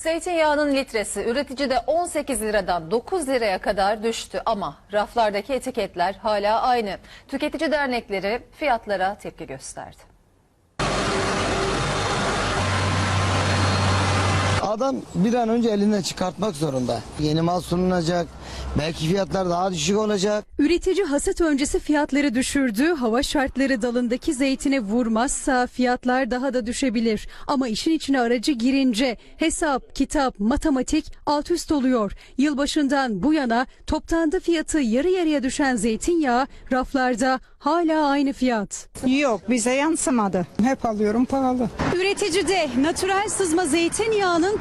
Zeytinyağının litresi üreticide 18 liradan 9 liraya kadar düştü ama raflardaki etiketler hala aynı. Tüketici dernekleri fiyatlara tepki gösterdi. Adam bir an önce elinden çıkartmak zorunda. Yeni mal sunulacak. Belki fiyatlar daha düşük olacak. Üretici hasat öncesi fiyatları düşürdü. Hava şartları dalındaki zeytine vurmazsa fiyatlar daha da düşebilir. Ama işin içine aracı girince hesap, kitap, matematik alt üst oluyor. Yılbaşından bu yana toptanda fiyatı yarı yarıya düşen zeytinyağı raflarda hala aynı fiyat. Yok bize yansımadı. Hep alıyorum pahalı. Üreticide natürel sızma zeytinyağının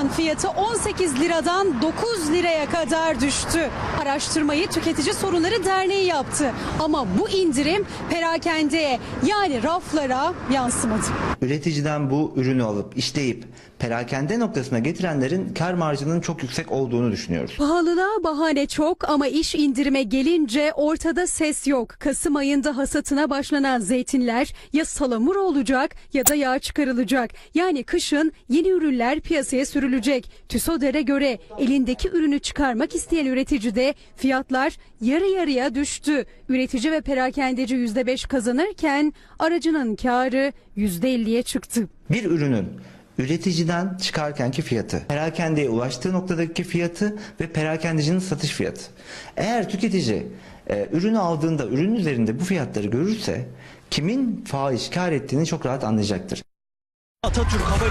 top fiyatı 18 liradan 9 liraya kadar düştü. Araştırmayı Tüketici Sorunları Derneği yaptı. Ama bu indirim perakendeye yani raflara yansımadı. üreticiden bu ürünü alıp işleyip perakende noktasına getirenlerin kar marjının çok yüksek olduğunu düşünüyoruz. Pahalılığa bahane çok ama iş indirime gelince ortada ses yok. Kasım ayında hasatına başlanan zeytinler ya salamur olacak ya da yağ çıkarılacak. Yani kışın yeni ürünler piyasaya sürülecek. TÜSODER'e göre elindeki ürünü çıkarmak isteyen üreticide fiyatlar yarı yarıya düştü. Üretici ve perakendeci %5 kazanırken aracının karı %50'ye çıktı. Bir ürünün üreticiden çıkarkenki fiyatı, perakendeye ulaştığı noktadaki fiyatı ve perakendecinin satış fiyatı. Eğer tüketici e, ürünü aldığında ürün üzerinde bu fiyatları görürse kimin fahiş kar ettiğini çok rahat anlayacaktır. Atatürk Hava